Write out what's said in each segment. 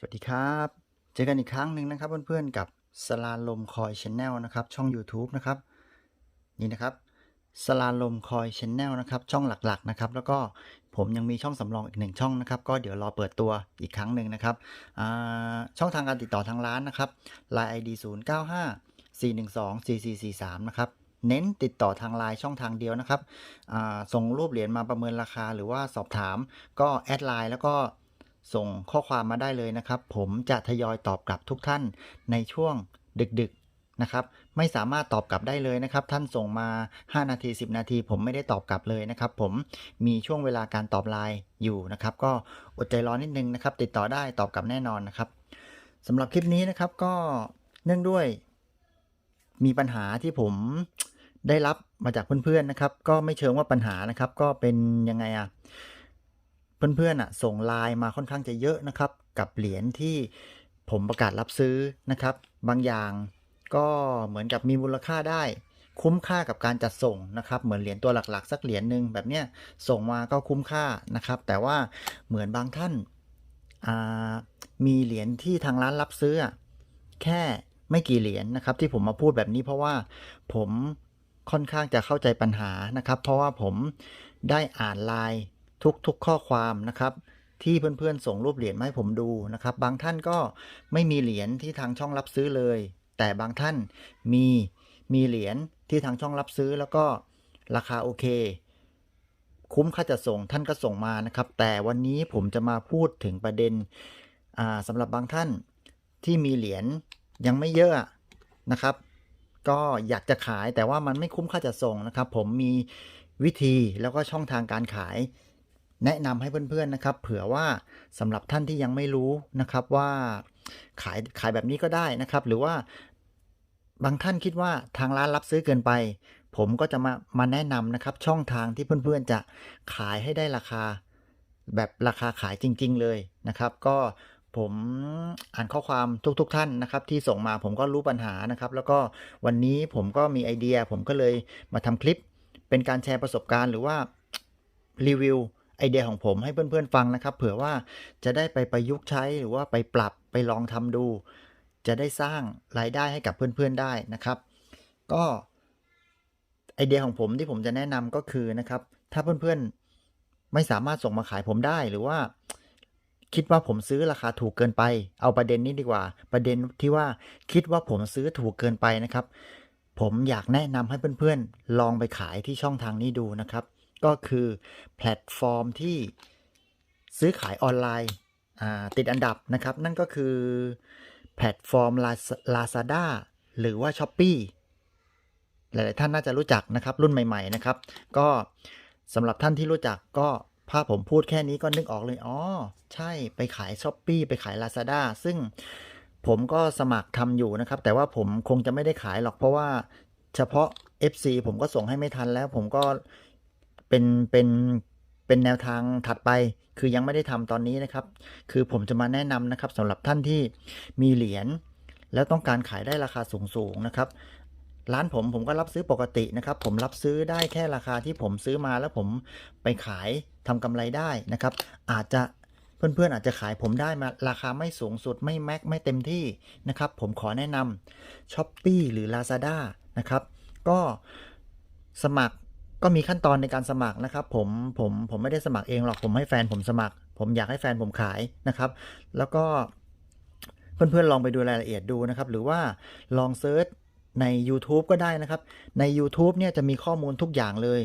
สวัสดีครับ เจอกันอีกครั้งหนึ่งนะครับเพื่อนๆกับสลาลมคอยชแนลนะครับช่อง YouTube นะครับนี่นะครับสลาลมคอยชแนลนะครับช่องหลักๆนะครับแล้วก็ผมยังมีช่องสำรองอีกหนึ่งช่องนะครับก็เดี๋ยวรอเปิดตัวอีกครั้งหนึ่งนะครับช่องทางการติดต่อทางร้านนะครับ Line ID 0 9 5 4 1 2 4 4 4 3นะครับเน้นติดต่อทางไลน์ช่องทางเดียวนะครับส่งรูปเหรียญมาประเมินราคาหรือว่าสอบถามก็แอดไลน์แล้วก็ ส่งข้อความมาได้เลยนะครับ ผมจะทยอยตอบกลับทุกท่านในช่วงดึกๆนะครับ ไม่สามารถตอบกลับได้เลยนะครับ ท่านส่งมา 5 นาที 10 นาที ผมไม่ได้ตอบกลับเลยนะครับ ผมมีช่วงเวลาการตอบไลน์อยู่นะครับ ก็อดใจรอนิดนึงนะครับ ติดต่อได้ตอบกลับแน่นอนนะครับสำหรับคลิปนี้นะครับก็เนื่องด้วย มีปัญหาที่ผมได้รับมาจากเพื่อนๆนะครับ ก็ไม่เชิงว่าปัญหานะครับ ก็เป็นยังไงอะ เพื่อนๆอะส่งไลน์มาค่อนข้างจะเยอะนะครับ กับเหรียญที่ผมประกาศรับซื้อนะครับ บางอย่างก็เหมือนกับมีมูลค่าได้ คุ้มค่ากับการจัดส่งนะครับ เหมือนเหรียญตัวหลักๆ สักเหรียญหนึ่งแบบเนี้ยส่งมาก็คุ้มค่านะครับ แต่ว่าเหมือนบางท่านามีเหรียญที่ทางร้านรับซื้อ แค่ไม่กี่เหรียญนะครับ ที่ผมมาพูดแบบนี้เพราะว่าผมค่อนข้างจะเข้าใจปัญหานะครับ เพราะว่าผมได้อ่านไลน์ ทุกๆข้อความนะครับ ที่เพื่อนๆส่งรูปเหรียญมาให้ผมดูนะครับ บางท่านก็ไม่มีเหรียญที่ทางช่องรับซื้อเลย แต่บางท่านมีมีเหรียญที่ทางช่องรับซื้อแล้วก็ราคาโอเค คุ้มค่าจะส่งท่านก็ส่งมานะครับ แต่วันนี้ผมจะมาพูดถึงประเด็นสำหรับบางท่านที่มีเหรียญยังไม่เยอะนะครับ ก็อยากจะขายแต่ว่ามันไม่คุ้มค่าจะส่งนะครับ ผมมีวิธีแล้วก็ช่องทางการขาย แนะนำให้เพื่อนๆนะครับ เผื่อว่าสำหรับท่านที่ยังไม่รู้นะครับว่าขายขายแบบนี้ก็ได้นะครับ หรือว่าบางท่านคิดว่าทางร้านรับซื้อเกินไป ผมก็จะมามาแนะนำนะครับ ช่องทางที่เพื่อนๆจะขายให้ได้ราคา แบบราคาขายจริง ๆ เลยนะครับ ก็ผมอ่านข้อความทุกๆทท่านนะครับ ที่ส่งมาผมก็รู้ปัญหานะครับ แล้วก็วันนี้ผมก็มีไอเดีย ผมก็เลยมาทำคลิปเป็นการแชร์ประสบการณ์ หรือว่ารีวิว ไอเดียของผมให้เพื่อนๆฟังนะครับ เผื่อว่าจะได้ไปประยุกต์ใช้หรือว่าไปปรับไปลองทำดู จะได้สร้างรายได้ให้กับเพื่อนๆได้นะครับ ก็ไอเดียของผมที่ผมจะแนะนำก็คือนะครับ ถ้าเพื่อนๆไม่สามารถส่งมาขายผมได้หรือว่า คิดว่าผมซื้อราคาถูกเกินไป เอาประเด็นนี้ดีกว่า ประเด็นที่ว่าคิดว่าผมซื้อถูกเกินไปนะครับ ผมอยากแนะนำให้เพื่อนๆ ลองไปขายที่ช่องทางนี้ดูนะครับ ก็คือแพลตฟอร์มที่ซื้อขายออนไลน์ติดอันดับนะครับ นั่นก็คือแพลตฟอร์ม Lazada หรือว่า s h อ p e e หลาย ๆ ท่านน่าจะรู้จักนะครับ รุ่นใหม่ ๆ นะครับ ก็สำหรับท่านที่รู้จักก็ภาพผมพูดแค่นี้ก็นึกออกเลย อ๋อ ใช่ไปขาย s h อ p e e ไปขาย Lazada ซึ่งผมก็สมัครทำอยู่นะครับ แต่ว่าผมคงจะไม่ได้ขายหรอกเพราะว่าเฉพาะ FC ผมก็ส่งให้ไม่ทันแล้ว ผมก็ เป็นเป็นเป็นแนวทางถัดไป คือยังไม่ได้ทำตอนนี้นะครับ คือผมจะมาแนะนำนะครับสำหรับท่านที่มีเหรียญแล้วต้องการขายได้ราคาสูงๆนะครับร้านผมผมก็รับซื้อปกตินะครับ ผมรับซื้อได้แค่ราคาที่ผมซื้อมาแล้วผมไปขายทำกำไรได้นะครับ อาจจะเพื่อนๆอาจจะขายผมได้มาราคาไม่สูงสุดไม่แม็กไม่เต็มที่นะครับ ผมขอแนะนำ s h อ p e e หรือ Lazada นะครับ ก็สมัคร ก็มีขั้นตอนในการสมัครนะครับ ผมผมผมไม่ได้สมัครเองหรอกผมให้แฟนผมสมัคร ผมอยากให้แฟนผมขายนะครับ แล้วก็เพื่อนๆลองไปดูรายละเอียดดูนะครับ หรือว่าลองเซิร์ชใน YouTube ก็ได้นะครับ ใน YouTube เนี่ยจะมีข้อมูลทุกอย่างเลย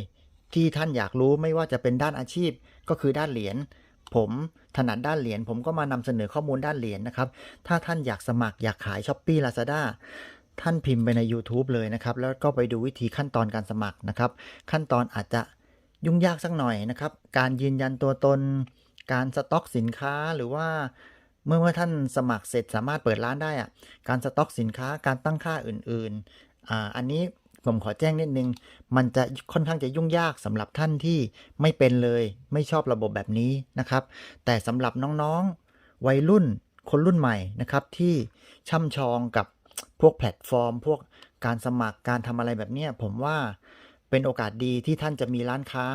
ที่ท่านอยากรู้ไม่ว่าจะเป็นด้านอาชีพก็คือด้านเหรียญผมถนัดด้านเหรียญผมก็มานำเสนอข้อมูลด้านเหรียญนะครับ ถ้าท่านอยากสมัครอยากขาย s h อ p e e Lazada ท่านพิมพ์ไปใน YouTube เลยนะครับ แล้วก็ไปดูวิธีขั้นตอนการสมัครนะครับ ขั้นตอนอาจจะยุ่งยากสักหน่อยนะครับ การยืนยันตัวตน การสต็อกสินค้าหรือว่าเมื่อเมื่อท่านสมัครเสร็จสามารถเปิดร้านได้อะการสต็อกสินค้าการตั้งค่าอื่นๆอ่าอันนี้ผมขอแจ้งนิดนึง มันจะค่อนข้างจะยุ่งยากสำหรับท่านที่ไม่เป็นเลย ไม่ชอบระบบแบบนี้นะครับ แต่สำหรับน้องๆวัยรุ่นคนรุ่นใหม่นะครับที่ช่ำชองกับ พวกแพลตฟอร์ม พวกการสมัครการทำอะไรแบบนี้ผมว่าเป็นโอกาสดีที่ท่านจะมีร้านค้า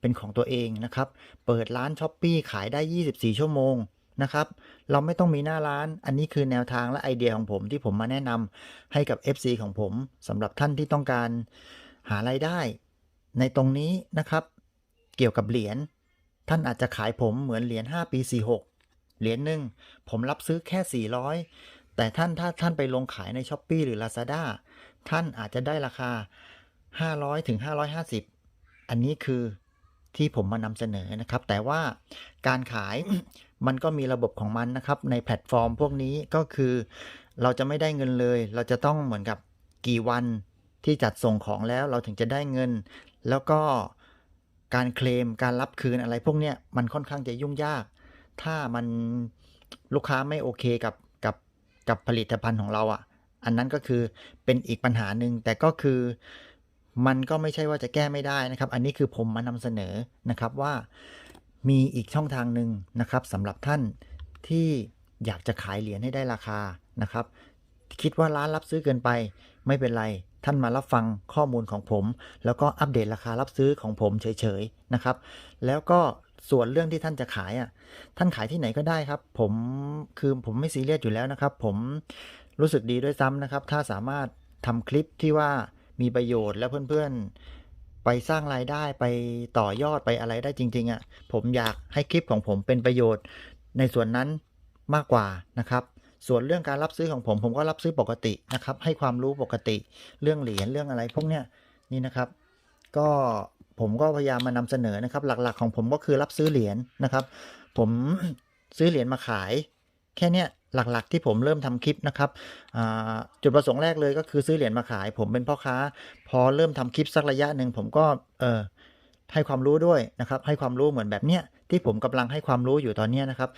เป็นของตัวเองนะครับ เปิดร้านช้อปปีขายได้ 24 ชั่วโมงนะครับ เราไม่ต้องมีหน้าร้าน อันนี้คือแนวทางและไอเดียของผมที่ผมมาแนะนำให้กับ FC ของผมสำหรับท่านที่ต้องการหารายได้ ในตรงนี้นะครับ เกี่ยวกับเหรียญท่านอาจจะขายผมเหมือนเหรียญ5ปี46เหรียญหนึ่งผมรับซื้อแค่ 400 แต่ท่านถ้าท่านไปลงขายใน s h อ p e e หรือ Lazada ท่านอาจจะได้ราคา 500ถึง550 อันนี้คือที่ผมมานำเสนอนะครับ แต่ว่าการขายมันก็มีระบบของมันนะครับ ในแพลตฟอร์มพวกนี้ก็คือเราจะไม่ได้เงินเลย เราจะต้องเหมือนกับกี่วันที่จัดส่งของแล้วเราถึงจะได้เงิน แล้วก็การเคลมการรับคืนอะไรพวกเนี้ยมันค่อนข้างจะยุ่งยาก ถ้ามันลูกค้าไม่โอเคกับ กับผลิตภัณฑ์ของเราอะ่ะ อันนั้นก็คือเป็นอีกปัญหาหนึ่งแต่ก็คือมันก็ไม่ใช่ว่าจะแก้ไม่ได้นะครับ อันนี้คือผมมานำเสนอนะครับว่ามีอีกช่องทางหนึ่งนะครับสำหรับท่านที่อยากจะขายเหรียญให้ได้ราคานะครับ คิดว่าร้านรับซื้อเกินไป ไม่เป็นไรท่านมารับฟังข้อมูลของผม แล้วก็อัปเดตราคารับซื้อของผมเฉยๆนะครับ แล้วก็ ส่วนเรื่องที่ท่านจะขายอะ ท่านขายที่ไหนก็ได้ครับ ผมคือผมไม่ซีเรียสอยู่แล้วนะครับ ผมรู้สึกดีด้วยซ้ำนะครับ ถ้าสามารถทำคลิปที่ว่ามีประโยชน์แล้วเพื่อนๆ ไปสร้างรายได้ไปต่อยอดไปอะไรได้จริง ๆอะ ผมอยากให้คลิปของผมเป็นประโยชน์ในส่วนนั้นมากกว่านะครับ ส่วนเรื่องการรับซื้อของผม ผมก็รับซื้อปกตินะครับ ให้ความรู้ปกติเรื่องเหรียญเรื่องอะไรพวกเนี้ยนี่นะครับ ก็ ผมก็พยายามมานำเสนอนะครับ หลักๆ ของผมก็คือรับซื้อเหรียญนะครับ ผมซื้อเหรียญมาขาย แค่เนี้ยหลักๆ ที่ผมเริ่มทำคลิปนะครับจุดประสงค์แรกเลยก็คือซื้อเหรียญมาขาย ผมเป็นพ่อค้า พอเริ่มทำคลิปสักระยะหนึ่งผมก็เออให้ความรู้ด้วยนะครับ ให้ความรู้เหมือนแบบเนี้ยที่ผมกำลังให้ความรู้อยู่ตอนนี้นะครับ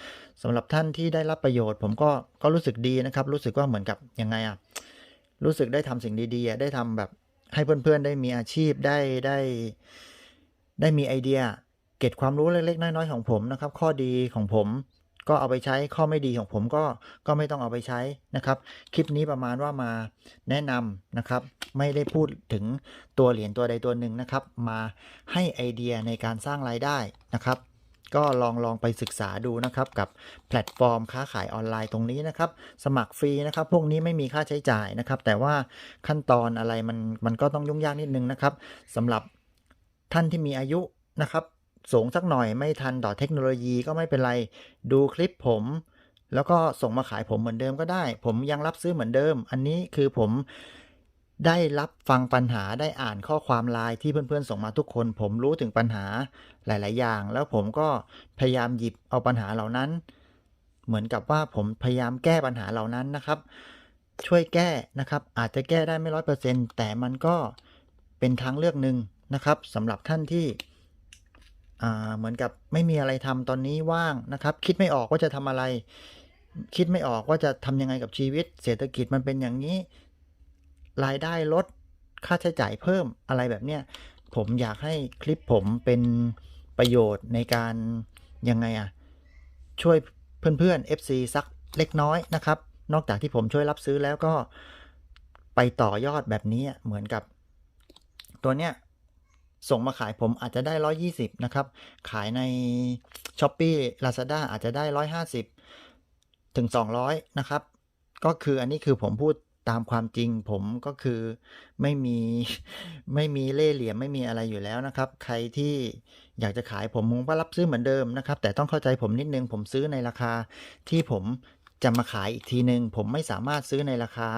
สำหรับท่านที่ได้รับประโยชน์ ผมก็ก็รู้สึกดีนะครับ รู้สึกว่าเหมือนกับยังไงอะรู้สึกได้ทำสิ่งดีๆ ได้ทำแบบ ให้เพื่อนๆได้มีอาชีพได้ได้ได้มีไอเดีย เก็บความรู้เล็กๆน้อยๆของผมนะครับ ข้อดีของผมก็เอาไปใช้ข้อไม่ดีของผมก็ก็ไม่ต้องเอาไปใช้นะครับ คลิปนี้ประมาณว่ามาแนะนำนะครับ ไม่ได้พูดถึงตัวเหรียญตัวใดตัวหนึ่งนะครับ มาให้ไอเดียในการสร้างรายได้นะครับ ก็ลองลองไปศึกษาดูนะครับ กับแพลตฟอร์มค้าขายออนไลน์ตรงนี้นะครับ สมัครฟรีนะครับ พวกนี้ไม่มีค่าใช้จ่ายนะครับ แต่ว่าขั้นตอนอะไรมันมันก็ต้องยุ่งยากนิดนึงนะครับสำหรับท่านที่มีอายุนะครับสูงสักหน่อยไม่ทันต่อเทคโนโลยีก็ไม่เป็นไรดูคลิปผม แล้วก็ส่งมาขายผมเหมือนเดิมก็ได้ ผมยังรับซื้อเหมือนเดิม อันนี้คือผม ได้รับฟังปัญหาได้อ่านข้อความไลน์ที่เพื่อนๆ ส่งมาทุกคน ผมรู้ถึงปัญหาหลาย ๆ อย่าง แล้วผมก็พยายามหยิบเอาปัญหาเหล่านั้น เหมือนกับว่าผมพยายามแก้ปัญหาเหล่านั้นนะครับ ช่วยแก้นะครับ อาจจะแก้ได้ไม่ร้อยเปอร์เซ็นต์แต่มันก็เป็นทางเลือกหนึ่งนะครับสำหรับท่านที่เหมือนกับไม่มีอะไรทำตอนนี้ว่างนะครับ คิดไม่ออกว่าจะทำอะไร คิดไม่ออกว่าจะทำยังไงกับชีวิต เศรษฐกิจมันเป็นอย่างนี้ รายได้ลดค่าใช้จ่ายเพิ่มอะไรแบบเนี้ยผมอยากให้คลิปผมเป็นประโยชน์ในการยังไงอะช่วยเพื่อนๆ FC สักเล็กน้อยนะครับ นอกจากที่ผมช่วยรับซื้อแล้วก็ไปต่อยอดแบบนี้เหมือนกับ ตัวเนี้ยส่งมาขายผมอาจจะได้ 120 นะครับ ขายใน s h อ p e e Lazada อาจจะได้ 150 ถึง 200 นะครับ ก็คืออันนี้คือผมพูด ตามความจริงผมก็คือไม่มีไม่มีเล่เหลี่ยมไม่มีอะไรอยู่แล้วนะครับ ใครที่อยากจะขายผมผมก็รับซื้อเหมือนเดิมนะครับ แต่ต้องเข้าใจผมนิดนึงผมซื้อในราคาที่ผมจะมาขายอีกทีนึง ผมไม่สามารถซื้อในราคา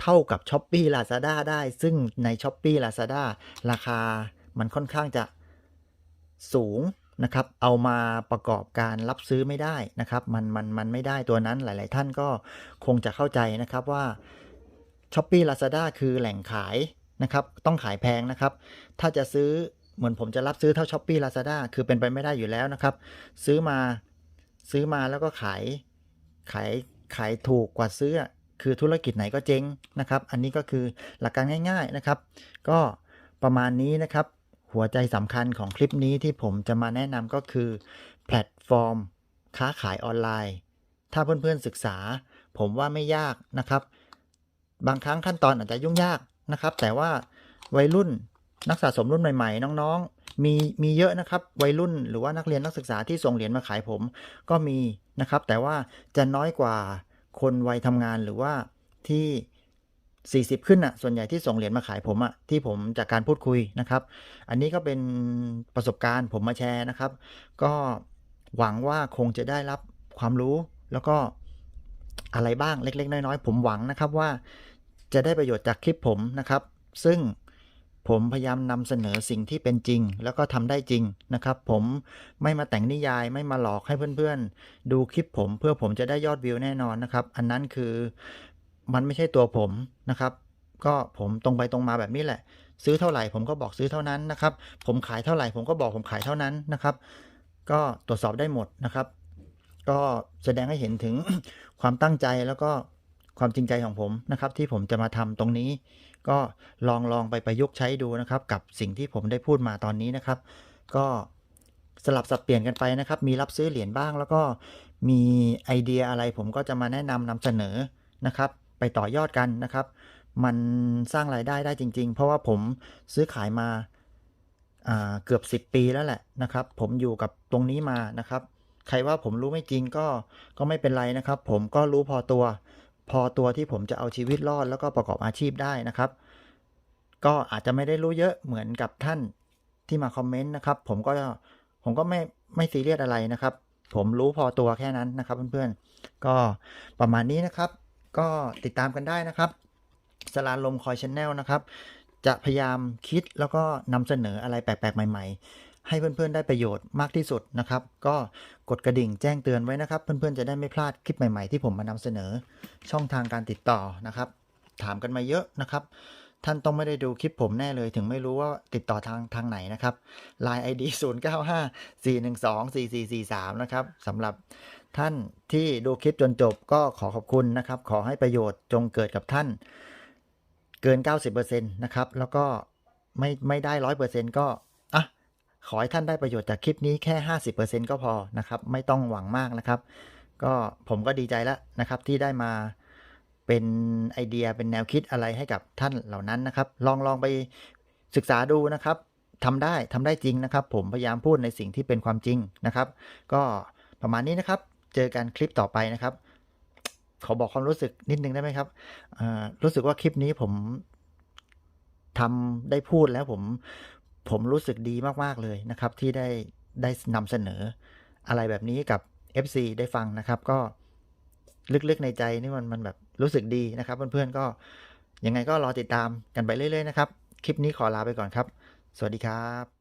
เท่ากับ s h อ p e e Lazada ได้ ซึ่งใน s h อ p e e Lazada ราคามันค่อนข้างจะสูง นะครับเอามาประกอบการรับซื้อไม่ได้นะครับมันมันมันไม่ได้ตัวนั้นหลาย ๆ ท่านก็คงจะเข้าใจนะครับว่า s h อ p e e Lazada คือแหล่งขายนะครับต้องขายแพงนะครับ ถ้าจะซื้อเหมือนผมจะรับซื้อเท่า s h อ p e e Lazada คือเป็นไปไม่ได้อยู่แล้วนะครับ ซื้อมาซื้อมาแล้วก็ขายขายขายถูกกว่าซื้อคือธุรกิจไหนก็เจ๊งนะครับ อันนี้ก็คือหลักการง่าย ๆนะครับ ก็ประมาณนี้นะครับ หัวใจสำคัญของคลิปนี้ที่ผมจะมาแนะนำก็คือ แพลตฟอร์ม ค้าขายออนไลน์ ถ้าเพื่อนๆศึกษา ผมว่าไม่ยากนะครับ บางครั้งขั้นตอนอาจจะยุ่งยากนะครับ แต่ว่าวัยรุ่นนักสะสมรุ่นใหม่ ๆ น้องๆ มีมีเยอะนะครับวัยรุ่นหรือว่านักเรียนนักศึกษาที่ส่งเหรียญมาขายผมก็มีนะครับ แต่ว่าจะน้อยกว่าคนวัยทำงานหรือว่าที่ 40 ขึ้นอะส่วนใหญ่ที่ส่งเหรียญมาขายผมอะที่ผมจากการพูดคุยนะครับ อันนี้ก็เป็นประสบการณ์ผมมาแชร์นะครับ ก็หวังว่าคงจะได้รับความรู้แล้วก็อะไรบ้างเล็ก ๆ น้อย ๆ ผมหวังนะครับว่าจะได้ประโยชน์จากคลิปผมนะครับ ซึ่งผมพยายามนำเสนอสิ่งที่เป็นจริง แล้วก็ทำได้จริงนะครับ ผมไม่มาแต่งนิยายไม่มาหลอกให้เพื่อนๆ ดูคลิปผมเพื่อผมจะได้ยอดวิวแน่นอนนะครับ อันนั้นคือ มันไม่ใช่ตัวผมนะครับ ก็ผมตรงไปตรงมาแบบนี้แหละ ซื้อเท่าไหร่ผมก็บอกซื้อเท่านั้นนะครับ ผมขายเท่าไหร่ผมก็บอกผมขายเท่านั้นนะครับ ก็ตรวจสอบได้หมดนะครับ ก็แสดงให้เห็นถึงความตั้งใจแล้วก็ความจริงใจของผมนะครับ ที่ผมจะมาทำตรงนี้ ก็ลองลองไปประยุกต์ใช้ดูนะครับ กับสิ่งที่ผมได้พูดมาตอนนี้นะครับ ก็สลับสับเปลี่ยนกันไปนะครับ มีรับซื้อเหรียญบ้างแล้วก็มีไอเดียอะไรผมก็จะมาแนะนำนำเสนอนะครับ ไปต่อยอดกันนะครับ มันสร้างรายได้ได้จริง ๆ เพราะว่าผมซื้อขายมาาเกือบ 10 ปีแล้วแหละนะครับ ผมอยู่กับตรงนี้มานะครับ ใครว่าผมรู้ไม่จริงก็ก็ไม่เป็นไรนะครับ ผมก็รู้พอตัว พอตัวที่ผมจะเอาชีวิตรอดแล้วก็ประกอบอาชีพได้นะครับ ก็อาจจะไม่ได้รู้เยอะเหมือนกับท่านที่มาคอมเมนต์นะครับ ผมก็ผมก็ไม่ไม่ซีเรียสอะไรนะครับ ผมรู้พอตัวแค่นั้นนะครับเพื่อนๆ ก็ประมาณนี้นะครับ ก็ติดตามกันได้นะครับสลาลมคอยชแนลนะครับ จะพยายามคิดแล้วก็นำเสนออะไรแปลกๆ ใหม่ ๆ ให้เพื่อนๆได้ประโยชน์มากที่สุดนะครับ ก็กดกระดิ่งแจ้งเตือนไว้นะครับ เพื่อนๆจะได้ไม่พลาดคลิปใหม่ๆ ที่ผมมานำเสนอช่องทางการติดต่อนะครับ ถามกันมาเยอะนะครับ ท่านต้องไม่ได้ดูคลิปผมแน่เลย ถึงไม่รู้ว่าติดต่อทางทางไหนนะครับ Line ID 0 9 5 4 1 2 4 4 4 3 นะครับสำหรับ ท่านที่ดูคลิปจนจบก็ขอขอบคุณนะครับ ขอให้ประโยชน์จงเกิดกับท่าน เกิน 90%นะครับ แล้วก็ไม่ไม่ได้100%ก็อะขอให้ท่านได้ประโยชน์จากคลิปนี้แค่ 50%ก็พอนะครับ ไม่ต้องหวังมากนะครับ ก็ผมก็ดีใจแล้วนะครับ ที่ได้มาเป็นไอเดียเป็นแนวคิดอะไรให้กับท่านเหล่านั้นนะครับ ลองลองไปศึกษาดูนะครับทำได้ทำได้จริงนะครับ ผมพยายามพูดในสิ่งที่เป็นความจริงนะครับ ก็ประมาณนี้นะครับ เจอกันคลิปต่อไปนะครับ ขอบอกความรู้สึกนิดนึงได้ไหมครับรู้สึกว่าคลิปนี้ผมทำได้พูดแล้วผมผมรู้สึกดีมาก ๆ เลยนะครับ ที่ได้ได้นำเสนออะไรแบบนี้กับ FC ได้ฟังนะครับ ก็ลึกๆในใจนี่มันมันแบบรู้สึกดีนะครับ เพื่อนๆก็ยังไงก็รอติดตามกันไปเรื่อย ๆ นะครับ คลิปนี้ขอลาไปก่อนครับ สวัสดีครับ